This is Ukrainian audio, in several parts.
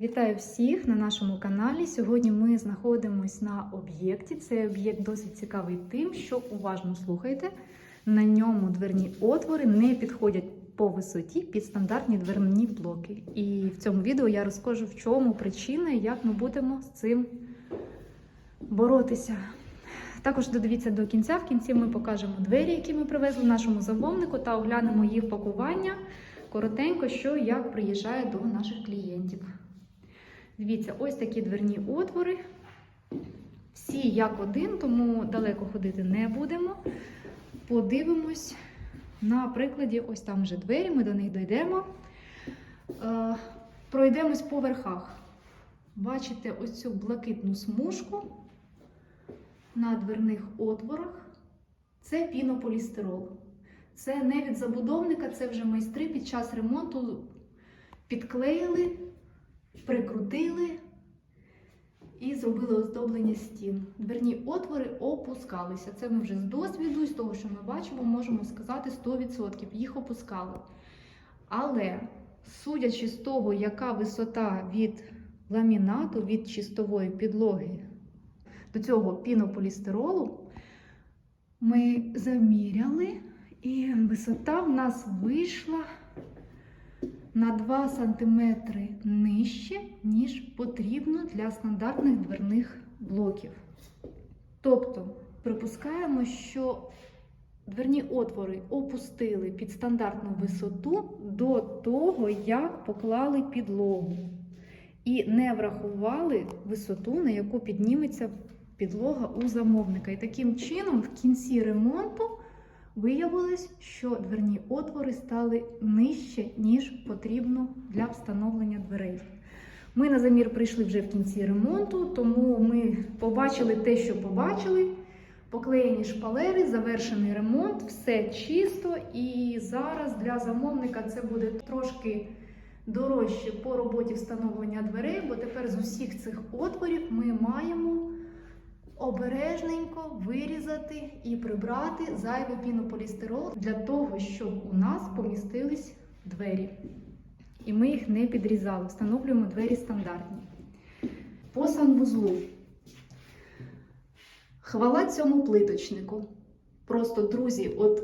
Вітаю всіх на нашому каналі. Сьогодні ми знаходимося на об'єкті. Цей об'єкт досить цікавий тим, що уважно слухайте. На ньому дверні отвори не підходять по висоті під стандартні дверні блоки. І в цьому відео я розкажу, в чому причина і як ми будемо з цим боротися. Також додивіться до кінця. В кінці ми покажемо двері, які ми привезли нашому замовнику, та оглянемо їх пакування коротенько, що як приїжджає до наших клієнтів. Дивіться, ось такі дверні отвори. Всі як один, тому далеко ходити не будемо. Подивимось на прикладі, ось там вже двері, ми до них дійдемо. Е, Пройдемось по верхах. Бачите ось цю блакитну смужку на дверних отворах. Це пінополістирол. Це не від забудовника, це вже майстри під час ремонту підклеїли, прикрутили і зробили оздоблення стін. Дверні отвори опускалися. Це ми вже з досвіду, з того, що ми бачимо, можемо сказати 100%. Їх опускали. Але, судячи з того, яка висота від ламінату, від чистової підлоги до цього пінополістиролу, ми заміряли, і висота в нас вийшла на 2 см нижче, ніж потрібно для стандартних дверних блоків. Тобто, припускаємо, що дверні отвори опустили під стандартну висоту до того, як поклали підлогу, і не врахували висоту, на яку підніметься підлога у замовника. І таким чином, в кінці ремонту, Виявилось, що дверні отвори стали нижче, ніж потрібно для встановлення дверей. Ми на замір прийшли вже в кінці ремонту, тому ми побачили те, що побачили. Поклеєні шпалери, завершений ремонт, все чисто. І зараз для замовника це буде трошки дорожче по роботі встановлення дверей, бо тепер з усіх цих отворів ми маємо обережненько вирізати і прибрати зайвий пінополістирол для того, щоб у нас помістились двері. І ми їх не підрізали, встановлюємо двері стандартні. По санвузлу. Хвала цьому плиточнику. Просто, друзі, от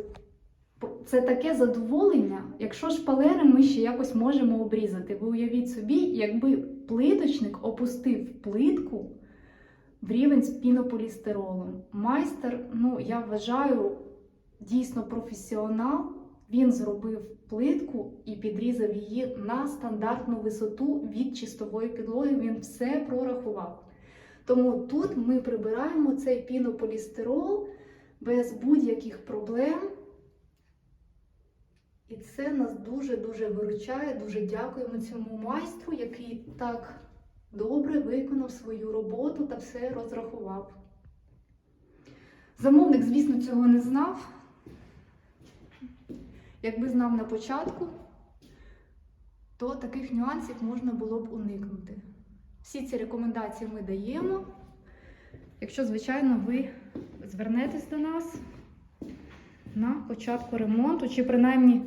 це таке задоволення, якщо шпалери ми ще якось можемо обрізати. Ви уявіть собі, якби плиточник опустив плитку в рівень з пінополістиролом. Майстер, ну я вважаю, дійсно професіонал. Він зробив плитку і підрізав її на стандартну висоту від чистової підлоги. Він все прорахував. Тому тут ми прибираємо цей пінополістирол без будь-яких проблем. І це нас дуже-дуже виручає. Дуже дякуємо цьому майстру, який так добре виконав свою роботу та все розрахував. Замовник, звісно, цього не знав. Якби знав на початку, то таких нюансів можна було б уникнути. Всі ці рекомендації ми даємо. Якщо, звичайно, ви звернетесь до нас на початку ремонту, чи принаймні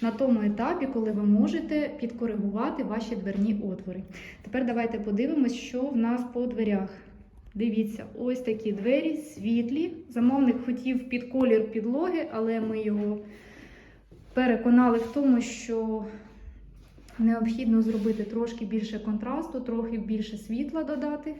на тому етапі, коли ви можете підкоригувати ваші дверні отвори. Тепер давайте подивимось, що в нас по дверях. Дивіться, ось такі двері світлі. Замовник хотів під колір підлоги, але ми його переконали в тому, що необхідно зробити трошки більше контрасту, трохи більше світла додати.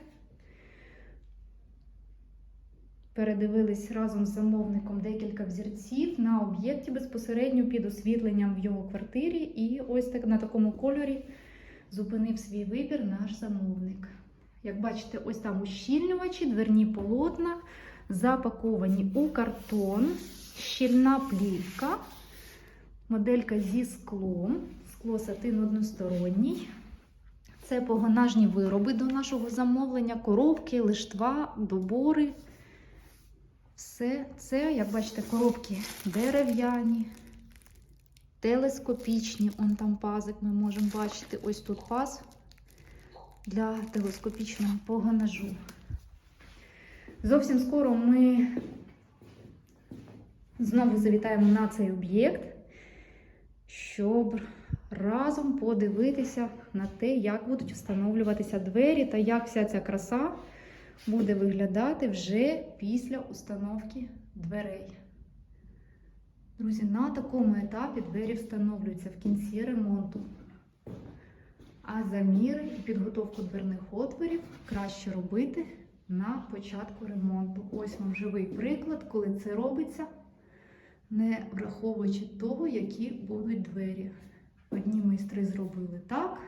Передивились разом з замовником декілька взірців на об'єкті безпосередньо під освітленням в його квартирі. І ось так на такому кольорі зупинив свій вибір наш замовник. Як бачите, ось там ущільнювачі, дверні полотна, запаковані у картон, щільна плівка, моделька зі склом, скло сатин односторонній. Це погонажні вироби до нашого замовлення, коробки, лиштва, добори. Все це, як бачите, коробки дерев'яні, телескопічні. Он там пазик ми можемо бачити. Ось тут паз для телескопічного погонажу. Зовсім скоро ми знову завітаємо на цей об'єкт, щоб разом подивитися на те, як будуть встановлюватися двері та як вся ця краса буде виглядати вже після установки дверей. Друзі, на такому етапі двері встановлюються в кінці ремонту. А заміри і підготовку дверних отворів краще робити на початку ремонту. Ось вам живий приклад, коли це робиться, не враховуючи того, які будуть двері. Одні майстри зробили так,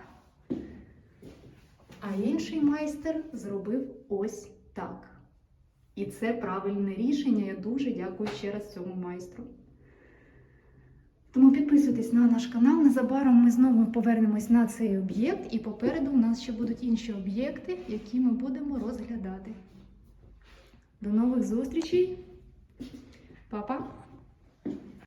а інший майстер зробив ось так. І це правильне рішення. Я дуже дякую ще раз цьому майстру. Тому підписуйтесь на наш канал. Незабаром ми знову повернемось на цей об'єкт, і попереду у нас ще будуть інші об'єкти, які ми будемо розглядати. До нових зустрічей. Па-па!